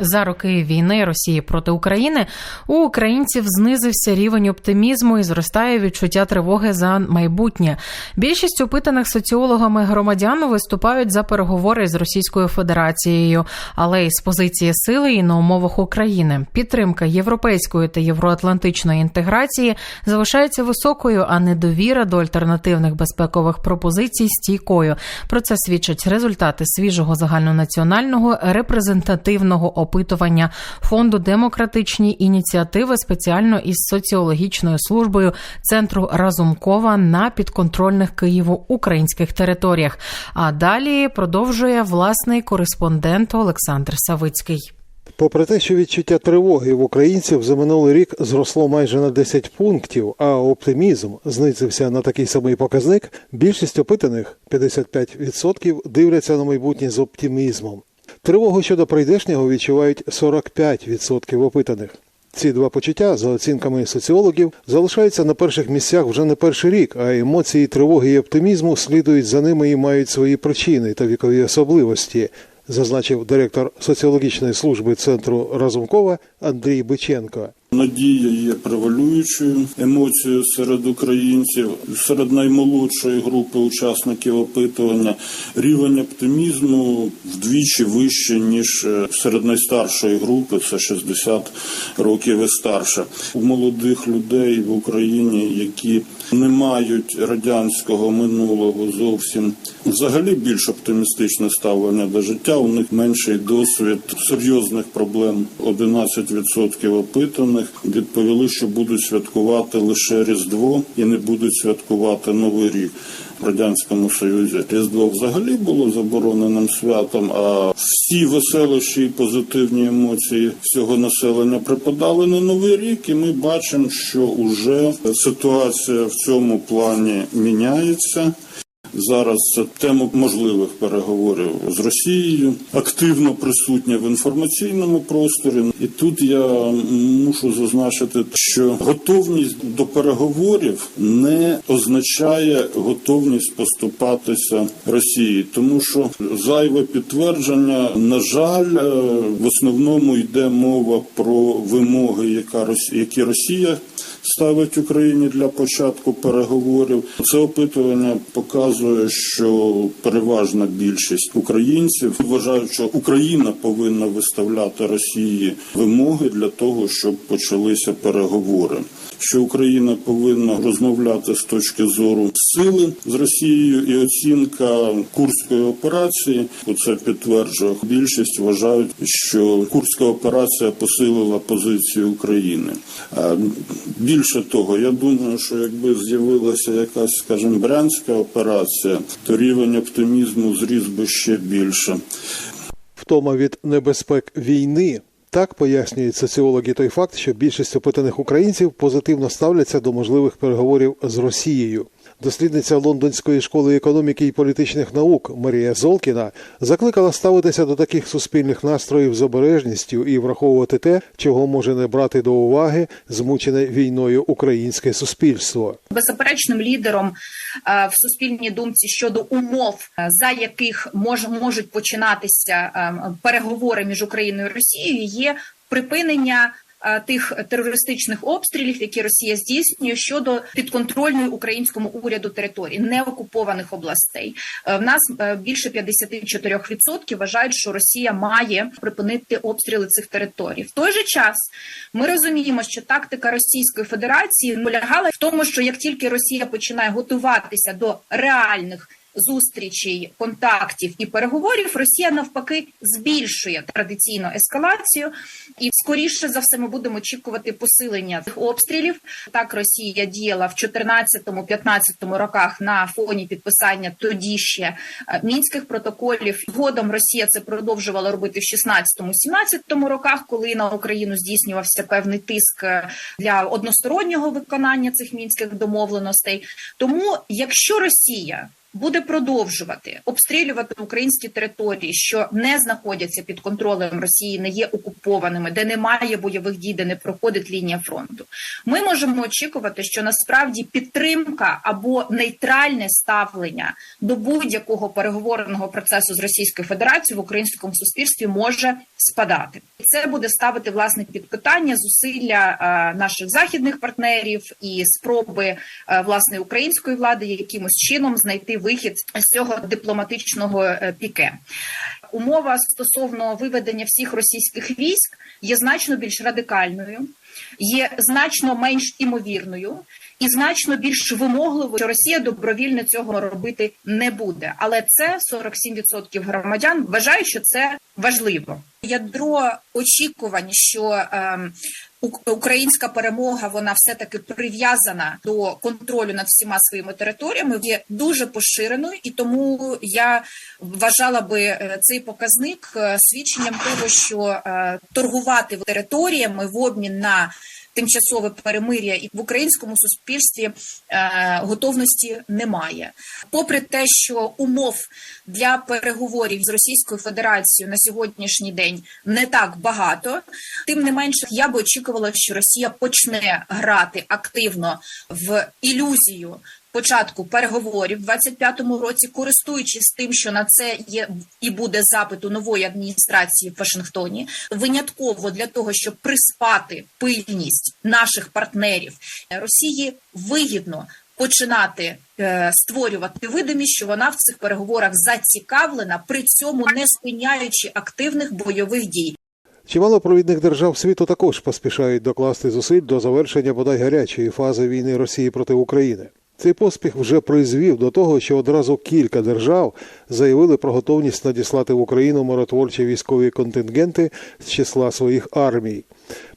За роки війни Росії проти України у українців знизився рівень оптимізму і зростає відчуття тривоги за майбутнє. Більшість опитаних соціологами громадян виступають за переговори з Російською Федерацією, але із позиції сили і на умовах України. Підтримка європейської та євроатлантичної інтеграції залишається високою, а недовіра до альтернативних безпекових пропозицій стійкою. Про це свідчать результати свіжого загальнонаціонального репрезентативного опитування фонду демократичні ініціативи спеціально із соціологічною службою центру Разумкова на підконтрольних Києву українських територіях. А далі продовжує власний кореспондент Олександр Савицький. Попри те, що відчуття тривоги в українців за минулий рік зросло майже на 10 пунктів, а оптимізм знизився на такий самий показник, більшість опитаних 55% дивляться на майбутнє з оптимізмом. Тривогу щодо прийдешнього відчувають 45% опитаних. Ці два почуття, за оцінками соціологів, залишаються на перших місцях вже не перший рік, а емоції тривоги і оптимізму слідують за ними і мають свої причини та вікові особливості, зазначив директор соціологічної служби центру Разумкова Андрій Биченко. Надія є превалюючою емоцією серед українців, серед наймолодшої групи учасників опитування. Рівень оптимізму вдвічі вище ніж серед найстаршої групи, це 60 років і старше. У молодих людей в Україні, які не мають радянського минулого зовсім взагалі більш оптимістичне ставлення до життя. У них менший досвід серйозних проблем. 11% опитаних відповіли, що будуть святкувати лише Різдво і не будуть святкувати Новий рік. В радянському союзі різдво взагалі було забороненим святом. А всі веселощі і позитивні емоції всього населення припадали на новий рік, і ми бачимо, що уже ситуація в цьому плані міняється. Зараз тема можливих переговорів з Росією активно присутня в інформаційному просторі. І тут я мушу зазначити, що готовність до переговорів не означає готовність поступатися Росії, тому що зайве підтвердження, на жаль, в основному йде мова про вимоги, яка які Росія ставить Україні для початку переговорів. Це опитування показує, що переважна більшість українців вважають, що Україна повинна виставляти Росії вимоги для того, щоб почалися переговори. Що Україна повинна розмовляти з точки зору сили з Росією і оцінка курської операції. Це підтверджує більшість. Вважають, що курська операція посилила позицію України. Більше того, я думаю, що якби з'явилася якась, скажімо, брянська операція, то рівень оптимізму зріс би ще більше. Втома від небезпек війни. Так пояснюють соціологи той факт, що більшість опитаних українців позитивно ставляться до можливих переговорів з Росією. Дослідниця Лондонської школи економіки і політичних наук Марія Золкіна закликала ставитися до таких суспільних настроїв з обережністю і враховувати те, чого може не брати до уваги змучене війною українське суспільство. Беззаперечним лідером в суспільній думці щодо умов, за яких мож, можуть починатися переговори між Україною і Росією, є припинення тих терористичних обстрілів, які Росія здійснює щодо підконтрольної українському уряду території неокупованих областей. В нас більше 54% вважають, що Росія має припинити обстріли цих територій. В той же час ми розуміємо, що тактика Російської Федерації полягала в тому, що як тільки Росія починає готуватися до реальних Зустрічей, контактів і переговорів Росія навпаки збільшує традиційну ескалацію, і скоріше за все ми будемо очікувати посилення цих обстрілів. Так Росія діяла в 14-15 роках на фоні підписання тоді ще мінських протоколів. Згодом Росія це продовжувала робити в 16-17 роках, коли на Україну здійснювався певний тиск для одностороннього виконання цих мінських домовленостей. Тому, якщо Росія буде продовжувати обстрілювати українські території, що не знаходяться під контролем Росії, не є окупованими, де немає бойових дій, де не проходить лінія фронту, ми можемо очікувати, що насправді підтримка або нейтральне ставлення до будь-якого переговорного процесу з Російською Федерацією в українському суспільстві може спадати. І це буде ставити власне під питання зусилля е, наших західних партнерів і спроби е, власне української влади якимось чином знайти вихід з цього дипломатичного е, піке. Умова стосовно виведення всіх російських військ є значно більш радикальною, є значно менш імовірною і значно більш вимогливою, що Росія добровільно цього робити не буде. Але це 47% громадян вважають, що це важливо. Ядро очікувань, що ем, ук- українська перемога вона все таки прив'язана до контролю над всіма своїми територіями, є дуже поширеною, і тому я вважала би е, цей показник е, свідченням того, що е, торгувати територіями в обмін на тимчасове перемир'я і в українському суспільстві е, готовності немає. Попри те, що умов для переговорів з Російською Федерацією на сьогоднішній день не так багато, тим не менше, я би очікувала, що Росія почне грати активно в ілюзію. Початку переговорів в 25-му році, користуючись тим, що на це є і буде запит у нової адміністрації в Вашингтоні, винятково для того, щоб приспати пильність наших партнерів Росії, вигідно починати е, створювати видимість, що вона в цих переговорах зацікавлена, при цьому не спиняючи активних бойових дій. Чимало провідних держав світу також поспішають докласти зусиль до завершення бодай гарячої фази війни Росії проти України. Цей поспіх вже призвів до того, що одразу кілька держав заявили про готовність надіслати в Україну миротворчі військові контингенти з числа своїх армій.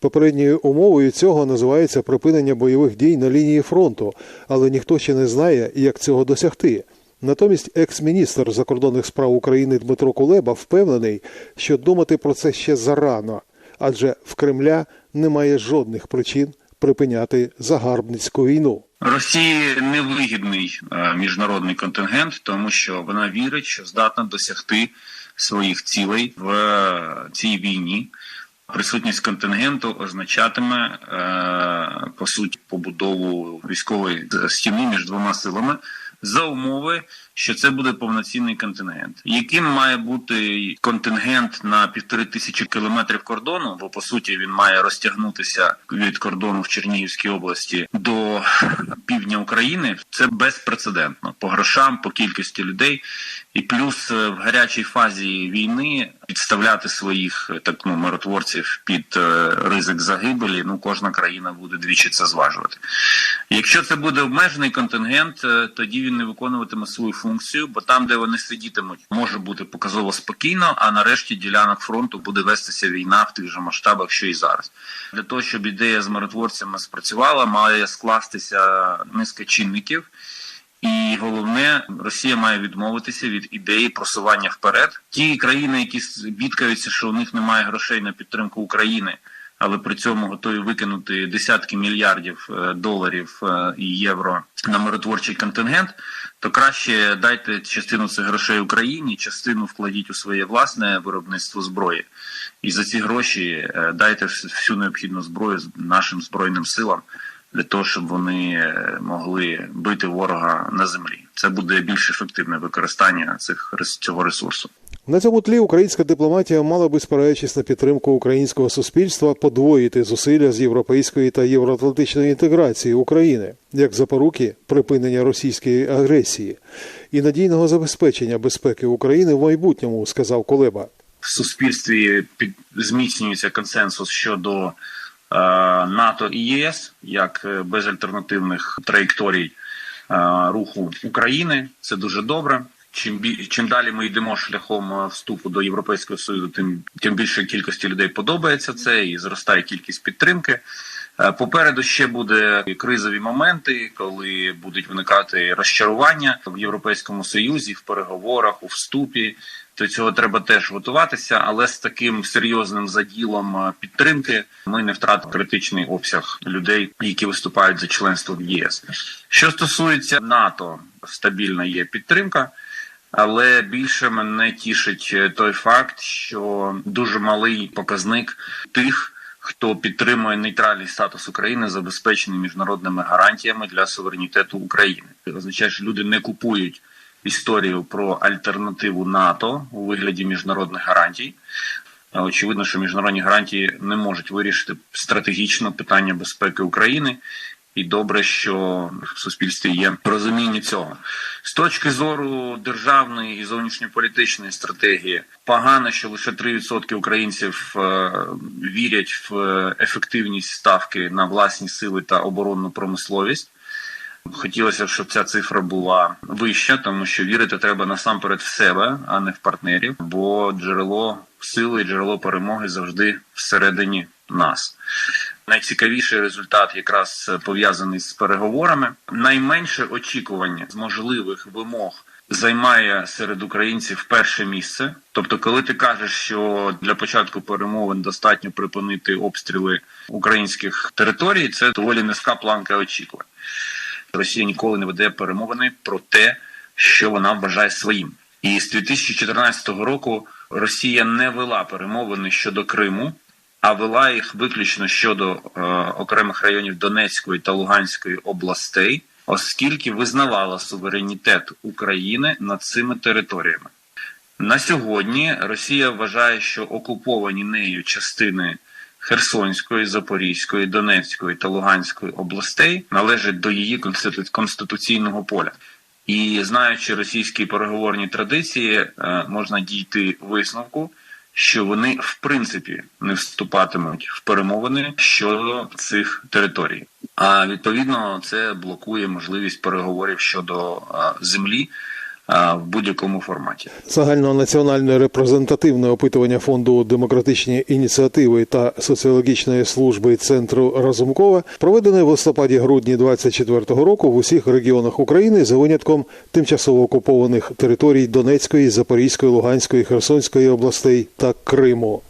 Попередньою умовою цього називається припинення бойових дій на лінії фронту, але ніхто ще не знає, як цього досягти. Натомість екс-міністр закордонних справ України Дмитро Кулеба впевнений, що думати про це ще зарано, адже в Кремля немає жодних причин припиняти загарбницьку війну. Росії невигідний е, міжнародний контингент, тому що вона вірить, що здатна досягти своїх цілей в е, цій війні. Присутність контингенту означатиме е, по суті побудову військової стіни між двома силами за умови, що це буде повноцінний контингент. Яким має бути контингент на півтори тисячі кілометрів кордону? Бо по суті він має розтягнутися від кордону в Чернігівській області до півдня України. Це безпрецедентно по грошам, по кількості людей, і плюс е, в гарячій фазі війни підставляти своїх е, так ну миротворців під е, ризик загибелі. Ну кожна країна буде двічі це зважувати. Якщо це буде обмежений контингент, тоді він не виконуватиме свою функцію, бо там, де вони сидітимуть, може бути показово спокійно. А нарешті ділянок фронту буде вестися війна в тих же масштабах, що і зараз. Для того щоб ідея з миротворцями спрацювала, має скластися низка чинників. І головне, Росія має відмовитися від ідеї просування вперед. Ті країни, які бідкаються, що у них немає грошей на підтримку України, але при цьому готові викинути десятки мільярдів е, доларів е, і євро на миротворчий контингент, то краще дайте частину цих грошей Україні, частину вкладіть у своє власне виробництво зброї, і за ці гроші е, дайте всю необхідну зброю нашим збройним силам для того, щоб вони е, могли бити ворога на землі. Це буде більш ефективне використання цих цього ресурсу. На цьому тлі українська дипломатія мала би, спираючись на підтримку українського суспільства, подвоїти зусилля з європейської та євроатлантичної інтеграції України як запоруки припинення російської агресії і надійного забезпечення безпеки України в майбутньому, сказав Колеба. В суспільстві під зміцнюється консенсус щодо НАТО і ЄС як е, безальтернативних траєкторій е, руху України. Це дуже добре. Чим бі чим далі ми йдемо шляхом е, вступу до Європейського союзу, тим тим більше кількості людей подобається це і зростає кількість підтримки. Е, Попереду ще буде кризові моменти, коли будуть виникати розчарування в Європейському Союзі в переговорах у вступі. До цього треба теж готуватися, але з таким серйозним заділом е, підтримки ми не втратимо критичний обсяг людей, які виступають за членство в ЄС. Що стосується НАТО, стабільна є підтримка. Але більше мене тішить е, той факт, що дуже малий показник тих, хто підтримує нейтральний статус України, забезпечений міжнародними гарантіями для суверенітету України. Це означає, що люди не купують історію про альтернативу НАТО у вигляді міжнародних гарантій. Очевидно, що міжнародні гарантії не можуть вирішити стратегічно питання безпеки України. І добре, що в суспільстві є розуміння цього з точки зору державної і зовнішньополітичної стратегії. Погано, що лише 3% українців е, вірять в е, ефективність ставки на власні сили та оборонну промисловість. Хотілося б, щоб ця цифра була вища, тому що вірити треба насамперед в себе, а не в партнерів, бо джерело сили, джерело перемоги завжди всередині нас. Найцікавіший результат якраз пов'язаний з переговорами. Найменше очікування з можливих вимог займає серед українців перше місце. Тобто, коли ти кажеш, що для початку перемовин достатньо припинити обстріли українських територій, це доволі низька планка очікувань. Росія ніколи не веде перемовини про те, що вона вважає своїм. І з 2014 року Росія не вела перемовини щодо Криму, а вела їх виключно щодо е, окремих районів Донецької та Луганської областей, оскільки визнавала суверенітет України над цими територіями. На сьогодні Росія вважає, що окуповані нею частини Херсонської, Запорізької, Донецької та Луганської областей належать до її конститу- конституційного поля. І знаючи російські переговорні традиції, е, можна дійти висновку, що вони в принципі не вступатимуть в перемовини щодо цих територій. А відповідно це блокує можливість переговорів щодо е, землі в будь-якому форматі. Загальнонаціональне репрезентативне опитування фонду демократичні ініціативи та соціологічної служби центру Разумкова проведене в листопаді-грудні 2024 року в усіх регіонах України за винятком тимчасово окупованих територій Донецької, Запорізької, Луганської, Херсонської областей та Криму.